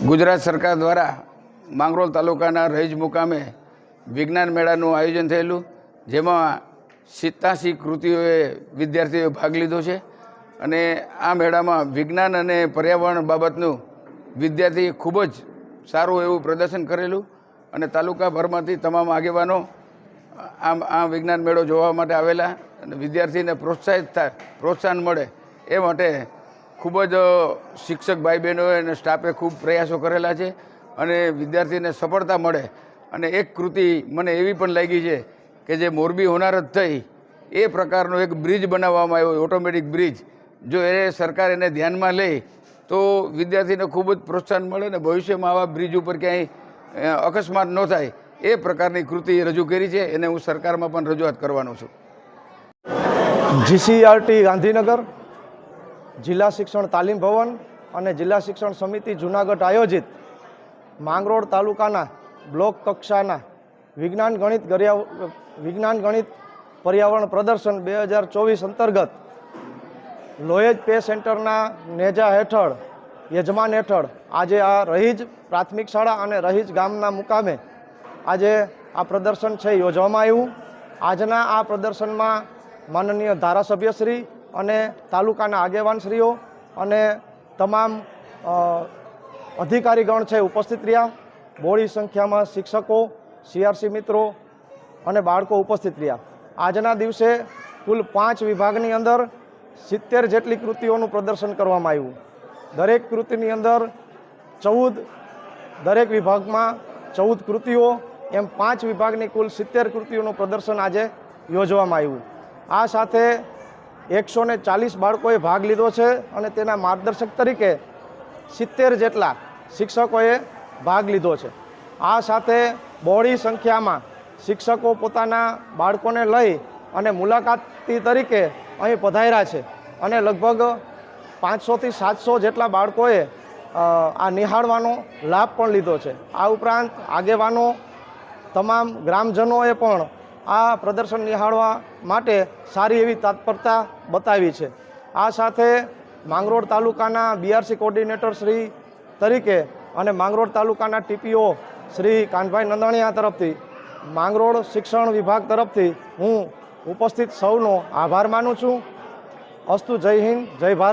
ગુજરાત સરકાર દ્વારા માંગરોળ તાલુકાના રહીજ મુકામે વિજ્ઞાન મેળાનું આયોજન થયેલું, જેમાં સિત્તાસી કૃતિઓએ વિદ્યાર્થીઓએ ભાગ લીધો છે. અને આ મેળામાં વિજ્ઞાન અને પર્યાવરણ બાબતનું વિદ્યાર્થીએ ખૂબ જ સારું એવું પ્રદર્શન કરેલું અને તાલુકાભરમાંથી તમામ આગેવાનો આમ આ વિજ્ઞાન મેળો જોવા માટે આવેલા અને વિદ્યાર્થીને પ્રોત્સાહિત થાય, પ્રોત્સાહન મળે એ માટે ખૂબ જ શિક્ષક ભાઈ બહેનોએ અને સ્ટાફે ખૂબ પ્રયાસો કરેલા છે અને વિદ્યાર્થીને સફળતા મળે. અને એક કૃતિ મને એવી પણ લાગી છે કે જે મોરબી હોનારત થઈ, એ પ્રકારનો એક બ્રિજ બનાવવામાં આવ્યો ઓટોમેટિક બ્રિજ. જો એ સરકાર એને ધ્યાનમાં લે, તો વિદ્યાર્થીને ખૂબ જ પ્રોત્સાહન મળે અને ભવિષ્યમાં આવા બ્રિજ ઉપર ક્યાંય અકસ્માત ન થાય, એ પ્રકારની કૃતિ રજૂ કરી છે. એને હું સરકારમાં પણ રજૂઆત કરવાનો છું. જીસીઆરટી ગાંધીનગર જિલ્લા શિક્ષણ તાલીમ ભવન અને જિલ્લા શિક્ષણ સમિતિ જુનાગઢ આયોજિત માંગરોળ તાલુકાના બ્લોક કક્ષાના વિજ્ઞાન ગણિત ગર્યા વિજ્ઞાન ગણિત પર્યાવરણ પ્રદર્શન બે હજાર ચોવીસ અંતર્ગત લોયેજ પે સેન્ટરના નેજા હેઠળ, યજમાન હેઠળ આજે આ રહીજ પ્રાથમિક શાળા અને રહીજ ગામના મુકામે આજે આ પ્રદર્શન છે, યોજવામાં આવ્યું. આજના આ પ્રદર્શનમાં માનનીય ધારાસભ્યશ્રી અને તાલુકાના આગેવાનશ્રીઓ અને તમામ અધિકારીગણ છે ઉપસ્થિત રહ્યા. બોડી સંખ્યામાં શિક્ષકો, સીઆરસી મિત્રો અને બાળકો ઉપસ્થિત રહ્યા. આજના દિવસે કુલ પાંચ વિભાગની અંદર સિત્તેર જેટલી કૃતિઓનું પ્રદર્શન કરવામાં આવ્યું. દરેક કૃતિની અંદર ચૌદ, દરેક વિભાગમાં ચૌદ કૃતિઓ, એમ પાંચ વિભાગની કુલ સિત્તેર કૃતિઓનું પ્રદર્શન આજે યોજવામાં આવ્યું. આ સાથે એકસો ને ચાલીસ બાળકોએ ભાગ લીધો છે અને તેના માર્ગદર્શક તરીકે સિત્તેર જેટલા શિક્ષકોએ ભાગ લીધો છે. આ સાથે બહોળી સંખ્યામાં શિક્ષકો પોતાના બાળકોને લઈ અને મુલાકાતી તરીકે અહીં પધાર્યા છે અને લગભગ પાંચસોથી સાતસો જેટલા બાળકોએ આ નિહાળવાનો લાભ પણ લીધો છે. આ ઉપરાંત આગેવાનો, તમામ ગ્રામજનોએ પણ આ પ્રદર્શન નિહાળવા માટે સારી એવી તત્પરતા બતાવી છે. આ સાથે માંગરોળ તાલુકાના બીઆરસી કોર્ડિનેટર શ્રી તરીકે અને માંગરોળ તાલુકાના ટીપીઓ શ્રી કાનભાઈ નંદાણીયા તરફથી, માંગરોળ શિક્ષણ વિભાગ તરફથી હું ઉપસ્થિત સૌનો આભાર માનું છું. અસ્તુ જય હિન્દ, જય ભારત.